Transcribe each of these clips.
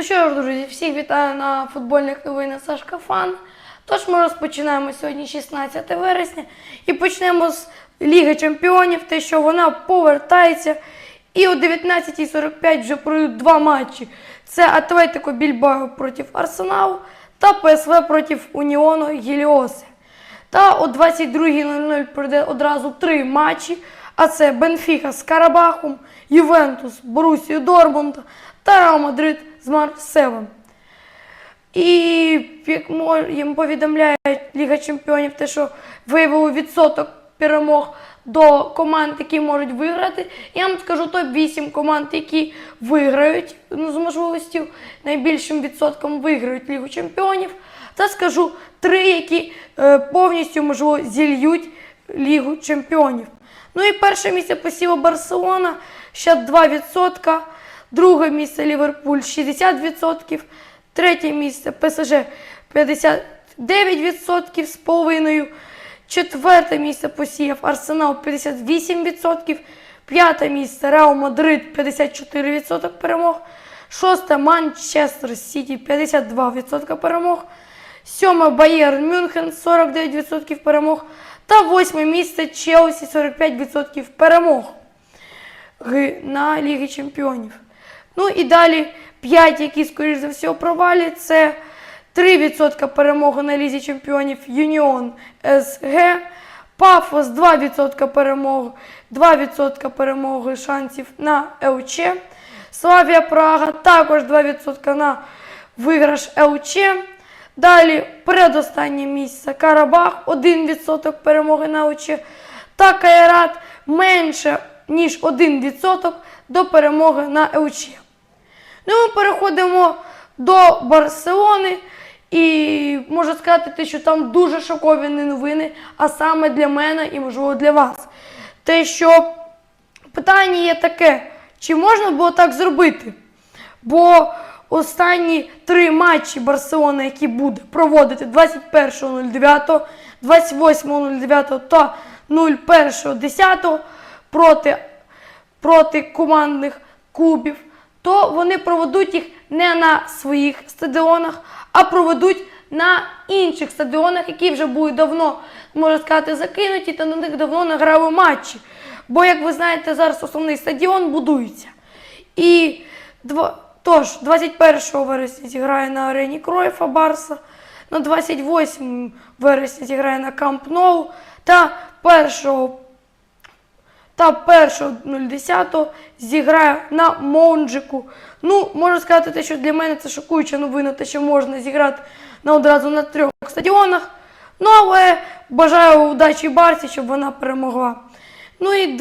Ну що ж, друзі, всіх вітаю на футбольних новинах Сашка Фан. Тож ми розпочинаємо сьогодні 16 вересня і почнемо з Ліги Чемпіонів, те, що вона повертається. І о 19.45 вже пройдуть два матчі. Це Атлетико Більбао проти Арсеналу та ПСВ проти Уніону Гіліоси. Та о 22.00 пройде одразу три матчі. А це Бенфіка з Карабахом, Ювентус, Борусію Дормунда та Реал Мадрид з Марсевом. І як їм повідомляють Ліга Чемпіонів, те, що виявили відсоток перемог до команд, які можуть виграти. Я вам скажу топ-8 команд, які виграють ну, з можливістю найбільшим відсотком виграють Лігу Чемпіонів. Та скажу три, які е, повністю можливо зільють Лігу Чемпіонів. Ну і перше місце посіла Барселона 62%, друге місце Ліверпуль 60%, третє місце ПСЖ 59% з половиною, четверте місце посіяв Арсенал 58%, п'яте місце Реал Мадрид 54% перемог, шосте Манчестер Сіті 52% перемог, сьоме Байерн Мюнхен 49% перемог та восьме місце Челсі 45% перемог на Лігі Чемпіонів. Ну і далі 5, які, скоріш за все, провалять. Це 3% перемоги на Лізі Чемпіонів Юніон СГ, Пафос 2% перемоги, 2% перемоги шансів на ЛЧ, Славія Прага також 2% на виграш ЛЧ. Далі передостаннє місце Карабах 1% перемоги на ЛЧ. Та Кайрат менше, ніж 1% до перемоги на ЛЧ. Ну, ми переходимо до Барселони. І можу сказати, що там дуже шоковані новини, а саме для мене і, можливо, для вас. Те, що питання є таке, чи можна було так зробити? Бо останні три матчі Барселони, які буде проводити 21.09, 28.09 та 01.10 проти проти командних клубів, то вони проведуть їх не на своїх стадіонах, а проведуть на інших стадіонах, які вже будуть давно, можна сказати, закинуті, та на них давно награли матчі. Бо, як ви знаєте, зараз основний стадіон будується. І дво- тож, 21 вересня зіграє на арені Кройфа Барса, на 28 вересня зіграє на Камп Ноу та 1 та 1.010 зіграє на Монджику. Ну, можу сказати, те, що для мене це шокуюча новина, те, що можна зіграти на одразу на трьох стадіонах. Ну, але бажаю удачі Барсі, щоб вона перемогла. Ну і.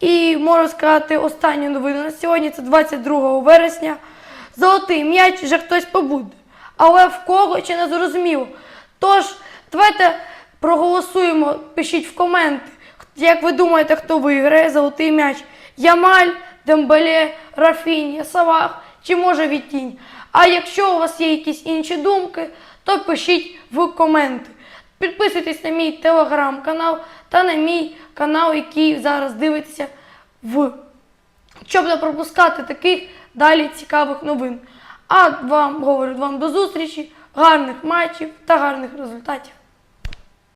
І можу сказати, останню новину на сьогодні це 22 вересня. Золотий м'яч вже хтось побуде. Але в кого ще не зрозуміло. Тож, давайте проголосуємо, пишіть в коменти. Як ви думаєте, хто виграє золотий м'яч? Ямаль, Дембеле, Рафінія, Савах чи може Вітінь? А якщо у вас є якісь інші думки, то пишіть в коменти. Підписуйтесь на мій телеграм-канал та на мій канал, який зараз дивитеся в щоб не пропускати таких далі цікавих новин. А вам говорю вам до зустрічі, гарних матчів та гарних результатів.